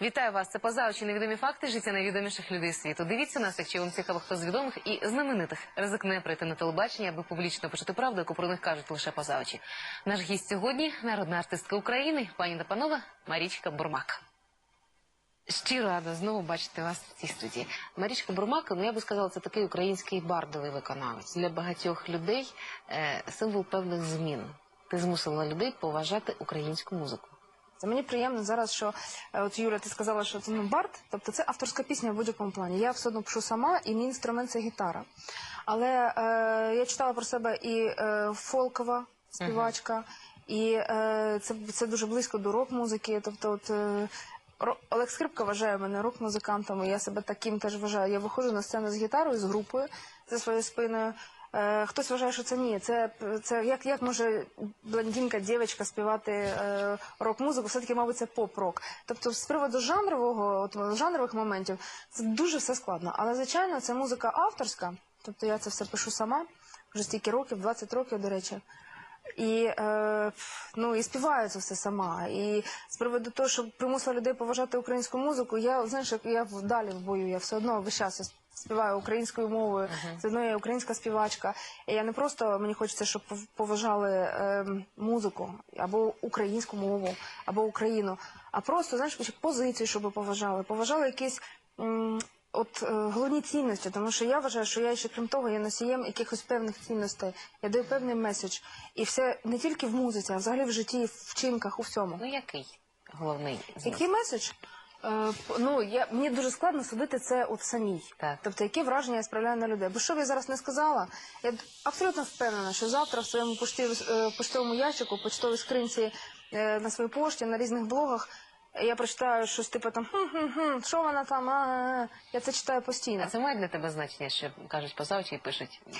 Вітаю вас. Це позаочі невідомі факти життя найвідоміших людей світу. Дивіться нас, якщо вам цікаво, хто з відомих і знаменитих ризикне прийти на телебачення, аби публічно почути правду, яку про них кажуть лише позаочі. Наш гість сьогодні народна артистка України, пані та панове Марічка Бурмак. Щиро рада знову бачити вас в цій студії. Марічка Бурмак, ну я би сказала, це такий український бардовий виконавець для багатьох людей е, символ певних змін. Ти змусила людей поважати українську музику. Це мені приємно зараз, що е, от Юля, ти сказала, що це ну, бард, тобто це авторська пісня в будь-якому плані. Я все одно пишу сама, і мій інструмент це гітара. Але е, я читала про себе і е, фолкова співачка, і е, це, це дуже близько до рок-музики. Тобто, от, е, Ро- Олег Скрипка вважає мене рок-музикантом, і я себе таким теж вважаю. Я виходжу на сцену з гітарою, з групою за своєю спиною. Е, хтось вважає, що це ні. Це, це як, як може блондинка, дівчинка співати е, рок-музику? Все-таки, мабуть, це поп-рок. Тобто, з приводу жанрового, от, жанрових моментів, це дуже все складно. Але, звичайно, це музика авторська. Тобто я це все пишу сама вже стільки років, 20 років, до речі. І, е, ну, і співаю це все сама. І з приводу того, щоб примусила людей поважати українську музику, я знаєш, я вдалі в бою, я все одно весь час співаю українською мовою, все одно я українська співачка. І я не просто мені хочеться, щоб пов- поважали е, музику або українську мову, або Україну, а просто знаєш, позицію, щоб поважали, поважали якісь. м, От е, головні цінності, тому що я вважаю, що я ще крім того є носієм якихось певних цінностей. Я даю певний меседж. І все не тільки в музиці, а взагалі в житті, в вчинках, у всьому. Ну який головний з? Який меседж? Е, ну, я, мені дуже складно судити це от самій. Так. Тобто, які враження я справляю на людей. Бо що б я зараз не сказала, я абсолютно впевнена, що завтра в своєму пошті- е, поштовому ящику, почтовій скринці е, на своїй пошті, на різних блогах, я прочитаю щось типу там хм-хм-хм, що вона там, а я це читаю постійно. А це має для тебе значення, що кажуть позавчі і пишуть? в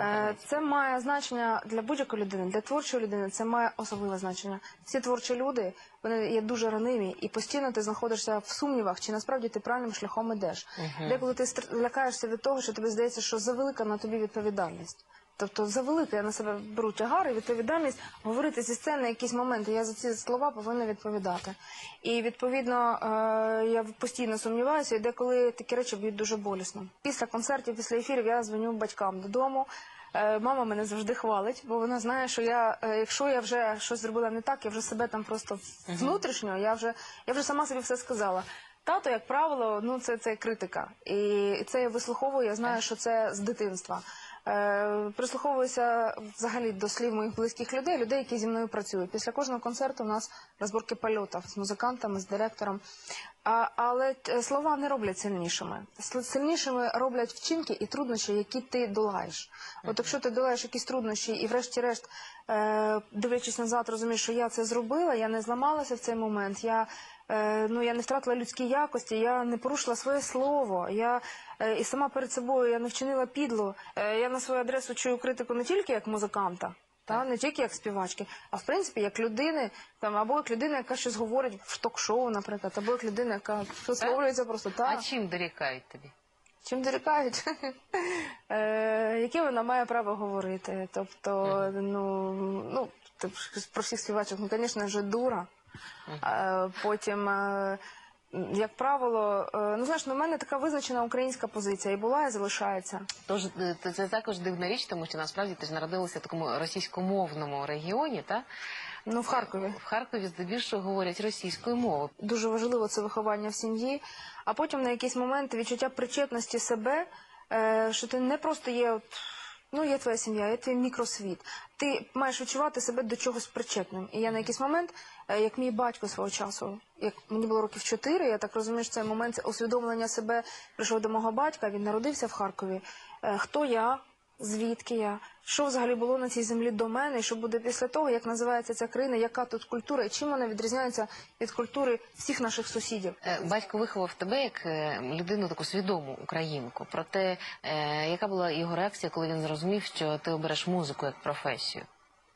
Е, інтернеті? Це має значення для будь-якої людини, для творчої людини це має особливе значення. Всі творчі люди вони є дуже раниві, і постійно ти знаходишся в сумнівах, чи насправді ти правильним шляхом ідеш. Деколи ти стр- лякаєшся від того, що тобі здається, що завелика на тобі відповідальність. Тобто завелика я на себе беру тягар і відповідальність говорити зі сцени якісь моменти. Я за ці слова повинна відповідати. І відповідно е, я постійно сумніваюся, і деколи такі речі б'ють дуже болісно. Після концертів, після ефірів я дзвоню батькам додому. Е, Мама мене завжди хвалить, бо вона знає, що я, е, якщо я вже щось зробила не так, я вже себе там просто внутрішньо, я вже я вже сама собі все сказала. Тато, як правило, ну це, це критика, і це я вислуховую. Я знаю, що це з дитинства. Е, прислуховуюся взагалі до слів моїх близьких людей, людей, які зі мною працюють. Після кожного концерту у нас розборки польотів з музикантами, з директором. А, але е, слова не роблять сильнішими. Сильнішими роблять вчинки і труднощі, які ти долаєш. От якщо ти долаєш якісь труднощі, і врешті-решт, е, дивлячись назад, розумієш, що я це зробила, я не зламалася в цей момент. Я ну я не втратила людські якості, я не порушила своє слово. Я е, і сама перед собою я не вчинила підло. Е, я на свою адресу чую критику не тільки як музиканта. Та не тільки як співачки, а в принципі як людини, там або як людина, яка щось говорить в ток-шоу, наприклад, або як людина, яка висловлюється просто А чим дорікають тобі? Чим дорікають? Е, Яке вона має право говорити? Тобто, ну, ну про всіх співачок, ну, звісно, вже дура. Е, Потім, е, як правило, е, ну знаєш, ну, мене така визначена українська позиція і була, і залишається. Тож це- також дивна річ, тому що насправді ти ж народилася в такому російськомовному регіоні, та Ну, в Харкові. в Харкові здебільшого говорять російською мовою. дуже важливо це виховання в сім'ї, а потім на якийсь момент відчуття причетності себе, що ти не просто є, от, ну є твоя сім'я, є твій мікросвіт. Ти маєш відчувати себе до чогось причетним. І я на якийсь момент, е, як мій батько свого часу, як мені було років чотири, я так розумію, що цей момент усвідомлення себе прийшов до мого батька. Він народився в Харкові. Е, Хто я? Звідки я? Що взагалі було на цій землі до мене? Що буде після того, як називається ця країна, яка тут культура, і чим вона відрізняється від культури всіх наших сусідів? Е, Батько виховав тебе як е, людину таку свідому українку. Проте, е, яка була його реакція, коли він зрозумів, що ти обереш музику як професію?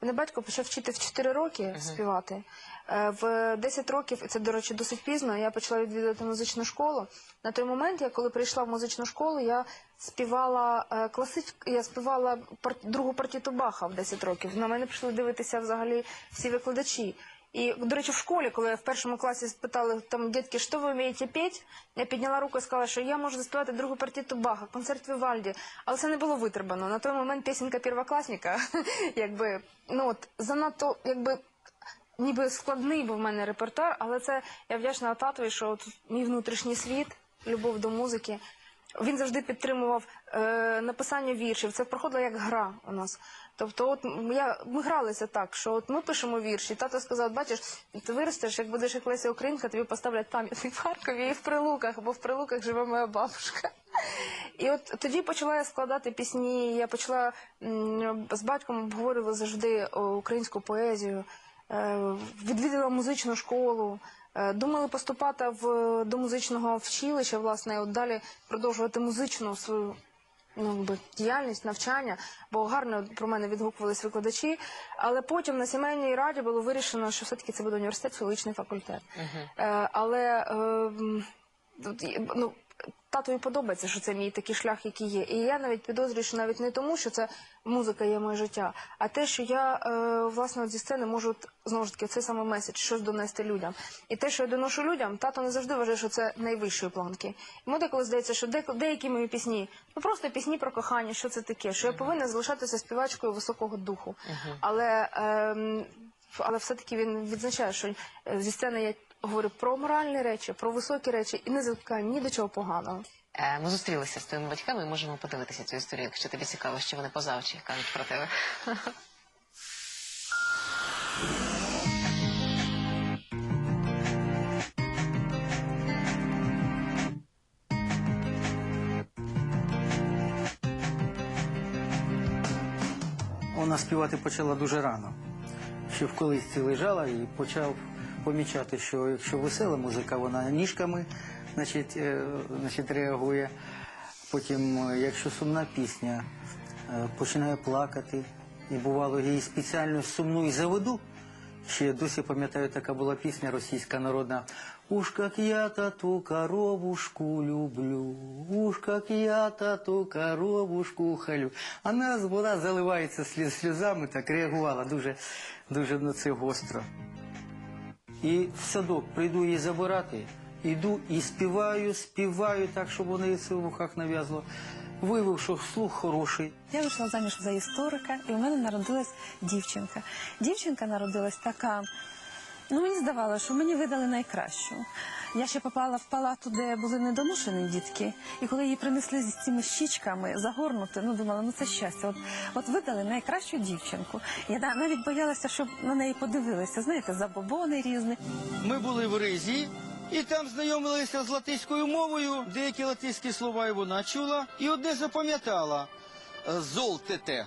Мене батько почав вчити в 4 роки співати. Е, В 10 років, і це, до речі, досить пізно, я почала відвідувати музичну школу. На той момент, я коли прийшла в музичну школу, я співала е, класич... я співала пар... другу партіту Баха в 10 років. На мене прийшли дивитися взагалі всі викладачі. І, до речі, в школі, коли в першому класі спитали там дітки, що ви вмієте петь, я підняла руку і сказала, що я можу заспівати другу партіту Баха, концерт Вівальді. Але це не було витребано. На той момент пісенька первокласника, якби, ну от занадто, якби. Ніби складний був в мене репертуар, але це я вдячна татові, що от мій внутрішній світ, любов до музики. Він завжди підтримував е, написання віршів. Це проходило як гра у нас. Тобто, от я, ми гралися так, що от ми пишемо вірші. Тато сказав, бачиш, ти виростеш, як будеш як Леся Українка, тобі поставлять пам'ятник в Харкові і в Прилуках, бо в Прилуках живе моя бабушка. І от тоді почала я складати пісні. Я почала з батьком обговорювали завжди українську поезію, е, відвідала музичну школу. Е, Думали поступати в, до музичного вчилища, власне, і от далі продовжувати музичну свою ну, якби, діяльність, навчання, бо гарно про мене відгукувались викладачі. Але потім на сімейній раді було вирішено, що все-таки це буде університет, філологічний факультет. Е, але е, ну, татові подобається, що це мій такий шлях, який є. І я навіть підозрюю, що навіть не тому, що це музика є моє життя, а те, що я е, власне от зі сцени можу знову ж таки цей саме меседж, щось донести людям. І те, що я доношу людям, тато не завжди вважає, що це найвищої планки. Йому деколи здається, що деякі мої пісні, ну просто пісні про кохання, що це таке, що я повинна залишатися співачкою високого духу. Але, ем, але все-таки він відзначає, що е, зі сцени я говорю про моральні речі, про високі речі і не закликаю ні до чого поганого. Е, Ми зустрілися з твоїми батьками і можемо подивитися цю історію, якщо тобі цікаво, що вони позавчі кажуть про тебе. Вона співати почала дуже рано. Ще в колисці лежала і почав помічати, що якщо весела музика, вона ніжками значить, е, значить, реагує. Потім, е, якщо сумна пісня, е, починає плакати. І бувало, її спеціально сумну і заведу. Ще досі пам'ятаю, така була пісня російська народна. Уж как я тату коровушку люблю, уж как я тату коровушку халю. Вона заливається сліз, сльозами, так реагувала дуже, дуже на це гостро. І в садок прийду її забирати, іду і співаю, співаю так, щоб вони це в вухах нав'язло. Виявив, що слух хороший. Я вийшла заміж за історика, і у мене народилась дівчинка. Дівчинка народилась така. Ну, мені здавалося, що мені видали найкращу. Я ще попала в палату, де були недоношені дітки, і коли її принесли з цими щічками загорнути, ну думала, ну це щастя. От, от видали найкращу дівчинку. Я навіть боялася, щоб на неї подивилися. Знаєте, забобони різні. Ми були в Ризі, і там знайомилися з латиською мовою. Деякі латиські слова і вона чула, і одне запам'ятала золтете.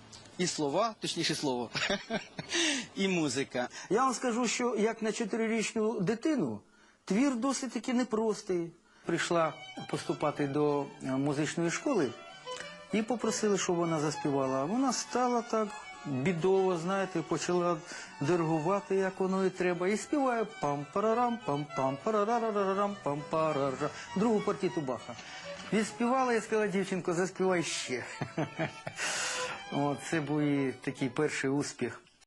І слова, точніше слово, і музика. Я вам скажу, що як на чотирирічну дитину твір досить таки непростий. Прийшла поступати до е, музичної школи і попросили, щоб вона заспівала. Вона стала так бідово, знаєте, почала диригувати, як воно і треба, і співає пам парарам пам пам парарарарам пам парара другу партіту Баха. Відспівала і сказала, дівчинко, заспівай ще. От, це був такий перший успіх.